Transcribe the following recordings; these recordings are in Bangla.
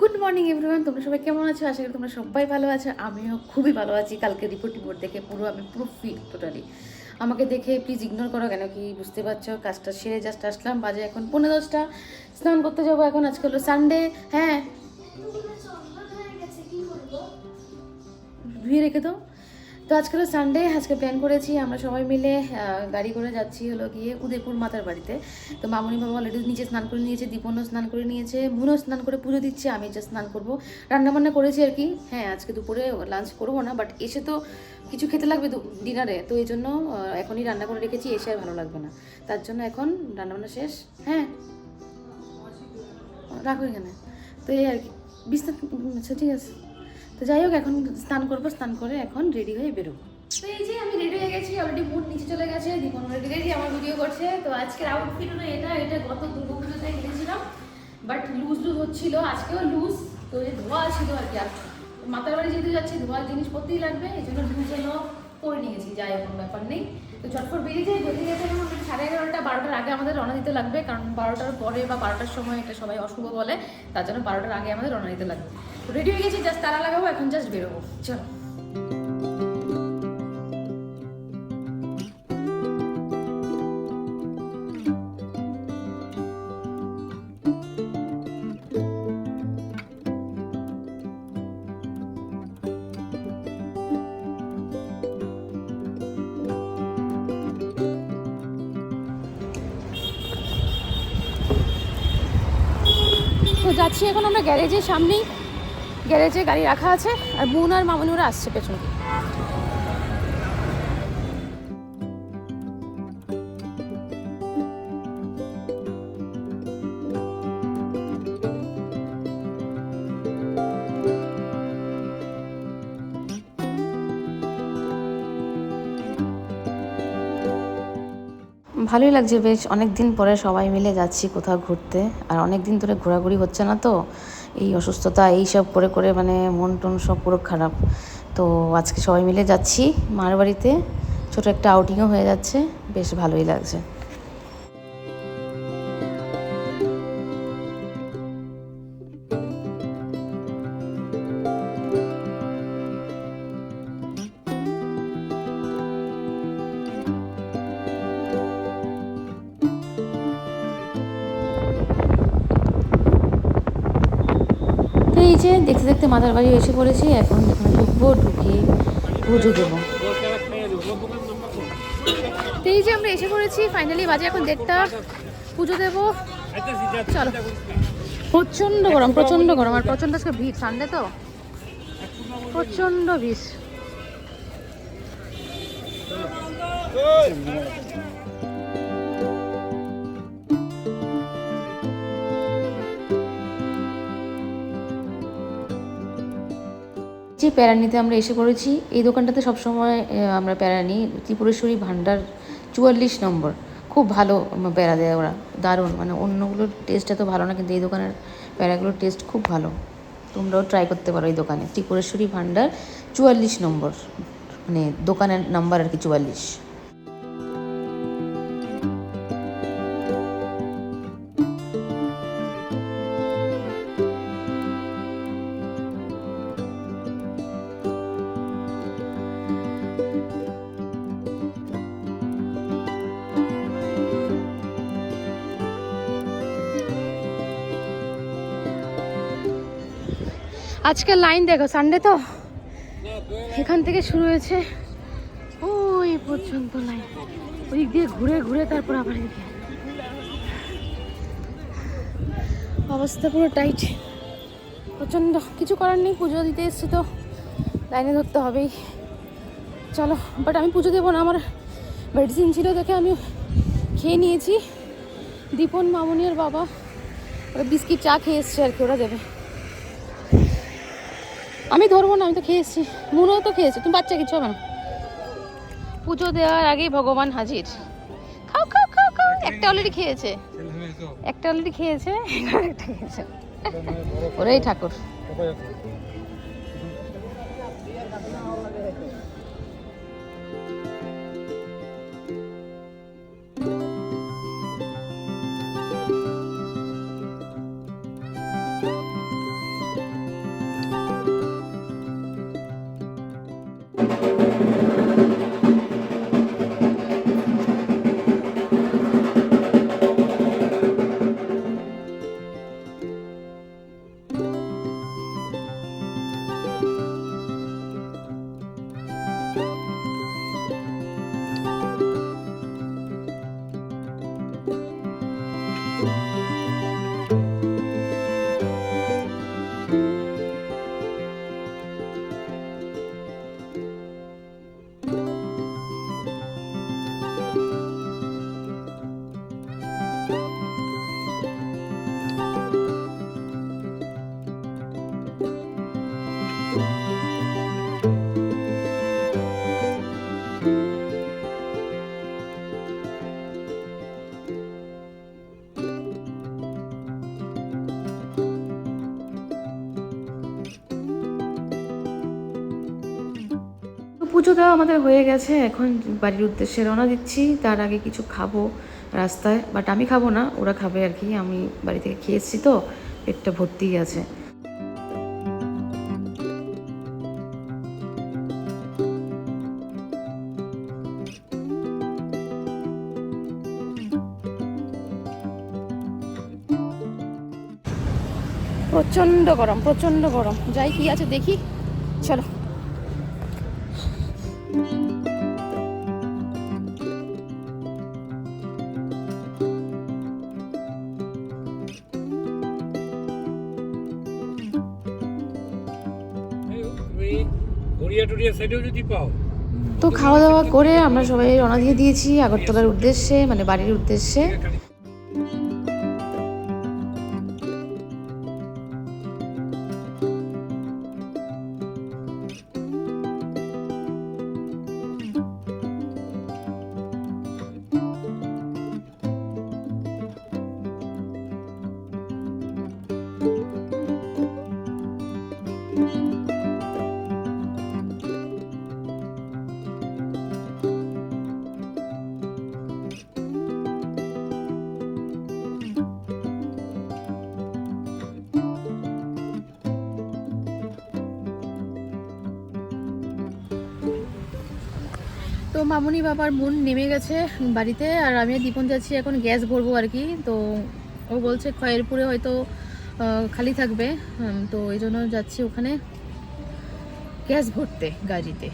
গুড মর্নিং এভরিওয়ান তোমরা সবাই কেমন আছো? আশা করি তোমরা সবাই ভালো আছো। আমিও খুবই ভালো আছি। কালকে রিপোর্ট টিপোর্ট দেখে পুরো আমি পুরো ফিট টোটালি আমাকে দেখে প্লিজ ইগনোর করো কেন কি বুঝতে পারছ? কাজটা সেরে জাস্ট আসলাম। বাজে এখন পনেরো দশটা। স্নান করতে যাব এখন। আজকে হলো সানডে হ্যাঁ। ধুয়ে রেখে দাও। তো আজকে সানডে আজকে প্ল্যান করেছি, আমরা সবাই মিলে গাড়ি করে যাচ্ছি হলো গিয়ে উদয়পুর মাতার বাড়িতে। তো মামনি বাবা অলরেডি নিচে স্নান করে নিয়েছে, দীপনও স্নান করে নিয়েছে, মুনও স্নান করে পুজো দিচ্ছে, আমি জাস্ট স্নান করব। রান্নাবান্না করেছি আর কি। হ্যাঁ আজকে দুপুরে লাঞ্চ করব না বাট এসে তো কিছু খেতে লাগবে ডিনারে তো এই জন্য এখনই রান্না করে রেখেছি, এসে আর ভালো লাগবে না। তার জন্য এখন রান্নাবান্না শেষ। হ্যাঁ। রাখো এখানে। তো এই আর কি। বিছনা আচ্ছা ঠিক আছে। তো যাই হোক, এখন স্নান করব, স্নান করে এখন রেডি হয়ে বেরোবো। তো এই যে আমি রেডি হয়ে গেছি অলরেডি মুড নিচে চলে গেছে, দীপন রেডি রেডি আমার ভিডিও করছে। তো আজকের আউটফিট হলো এটা এটা গত দুর্গা পুজোতে কিনেছিলাম বাট লুজ লুজ হচ্ছিল, আজকেও লুজ তো এই ধোয়া ছিল আর কি। আর মাতার বাড়ি যেহেতু যাচ্ছি ধোয়া জিনিসপত্রই লাগবে, এই জন্য লুজ হলো। করে নিয়েছি, যাই এখন ব্যাপার নেই। তো চটপট বেরিয়ে যাই, বেরিয়ে গেছে এখন সাড়ে এগারোটা, বারোটার আগে আমাদের রওনা দিতে লাগবে, কারণ বারোটার পরে বা বারোটার সময় এটা সবাই অশুভ বলে, তার জন্য বারোটার আগে আমাদের রওনা দিতে লাগবে। রেডি হয়ে গেছি জাস্ট তারা লাগাবো, এখন জাস্ট বেরোবো। চলো। যাচ্ছি এখন আমরা গ্যারেজের সামনেই। গ্যারেজে গাড়ি রাখা আছে আর বোন আর মামনি আসছে পেছন ভালোই লাগছে, বেশ অনেক দিন পরে সবাই মিলে যাচ্ছি কোথাও ঘুরতে। আর অনেক দিন ধরে ঘোরাঘুরি হচ্ছে না তো, এই অসুস্থতা, এই সব করে করে মানে মন টন সব পুরো খারাপ। তো আজকে সবাই মিলে যাচ্ছি মার বাড়িতে, ছোট একটা আউটিংও হয়ে যাচ্ছে, বেশ ভালোই লাগছে। যে দেখতে দেখতে মাথার বাড়ি এসে পড়েছি, এখন এখানে ঢুকবো, ঢুকে পুজো দেবো। এই যে আমরা এসে পড়েছি ফাইনালি বাজে এখন দেড়টা। পুজো দেবো। চলো। প্রচণ্ড গরম প্রচণ্ড গরম, আর প্রচণ্ড আজকে ভিড় সানডে তো? প্রচণ্ড ভিড়। যে প্যারা নিতে আমরা এসে পড়েছি। এই দোকানটাতে সবসময় আমরা প্যারা নিই ত্রিপুরেশ্বরী ভাণ্ডার চুয়াল্লিশ নম্বর। খুব ভালো প্যারা দেয় ওরা। দারুণ। মানে অন্যগুলোর টেস্ট এত ভালো না, কিন্তু এই দোকানের প্যারাগুলোর টেস্ট খুব ভালো। তোমরাও ট্রাই করতে পারো এই দোকানে। ত্রিপুরেশ্বরী ভাণ্ডার চুয়াল্লিশ নম্বর। মানে দোকানের নাম্বার আর কি চুয়াল্লিশ। আজকের লাইন দেখো সানডে তো? এখান থেকে শুরু হয়েছে। ওই পর্যন্ত লাইন। ওই দিয়ে ঘুরে ঘুরে তারপর আবার এদিকে। অবস্থা পুরো টাইট প্রচণ্ড। কিছু করার নেই, পুজো দিতে এসছি তো। লাইনে ধরতে হবেই। চলো বাট আমি পুজো দেবো না, আমার মেডিসিন ছিল দেখে আমি খেয়ে নিয়েছি। দীপন মামনি আর বাবা, ওরা বিস্কিট চা খেয়ে এসছে আর কি, ওরা দেবে। আমি ধরবো না আমি তো খেয়েছি। মনেও তো খেয়েছি। তুমি বাচ্চা কিছু হবে না। পুজো দেওয়ার আগেই ভগবান হাজির। খাও খাও খাও খাও। একটা অলরেডি খেয়েছে। একটা অলরেডি খেয়েছে। একটা খেয়েছে। ওরাই ঠাকুর। পুজো দেওয়া আমাদের হয়ে গেছে। এখন বাড়ির উদ্দেশ্যে রওনা দিচ্ছি। তার আগে কিছু খাব রাস্তায়। বাট আমি খাব না, ওরা খাবে আর কি। আমি বাড়ি থেকে খেয়ে এসেছি তো, পেটটা ভর্তিই আছে। প্রচণ্ড গরম প্রচণ্ড গরম। যাই কি আছে দেখি। চলো। তো খাওয়া দাওয়া করে আমরা সবাই রওনা দিয়ে দিয়েছি আগরতলার উদ্দেশ্যে মানে বাড়ির উদ্দেশ্যে। তো মামুনি বাবার মন নেমে গেছে বাড়িতে আর আমি দীপন যাচ্ছি এখন গ্যাস ভরবো আর কি। তো ও বলছে খয়েরপুরে হয়তো খালি থাকবে। তো এই জন্য যাচ্ছি ওখানে গ্যাস ভরতে গাড়িতে।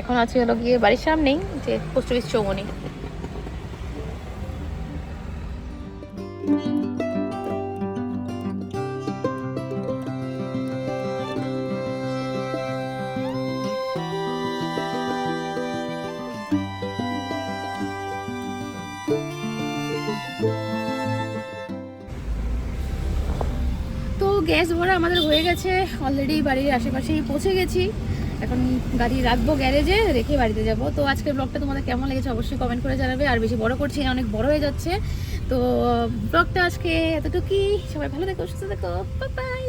এখন আছে হলো গিয়ে বাড়ির সামনেই যে পোস্ট অফিস চৌমনি। গ্যাস ভরা আমাদের হয়ে গেছে অলরেডি বাড়ির আশেপাশেই পৌঁছে গেছি। এখন গাড়ি রাখব গ্যারেজে রেখে বাড়িতে যাব। তো আজকের ব্লগটা তোমাদের কেমন লেগেছে অবশ্যই কমেন্ট করে জানাবে। আর বেশি বড় করছি অনেক বড় হয়ে যাচ্ছে। তো ব্লগটা আজকে এতটুকুই। সবাই ভালো থেকো, সুস্থ থেকো। বাই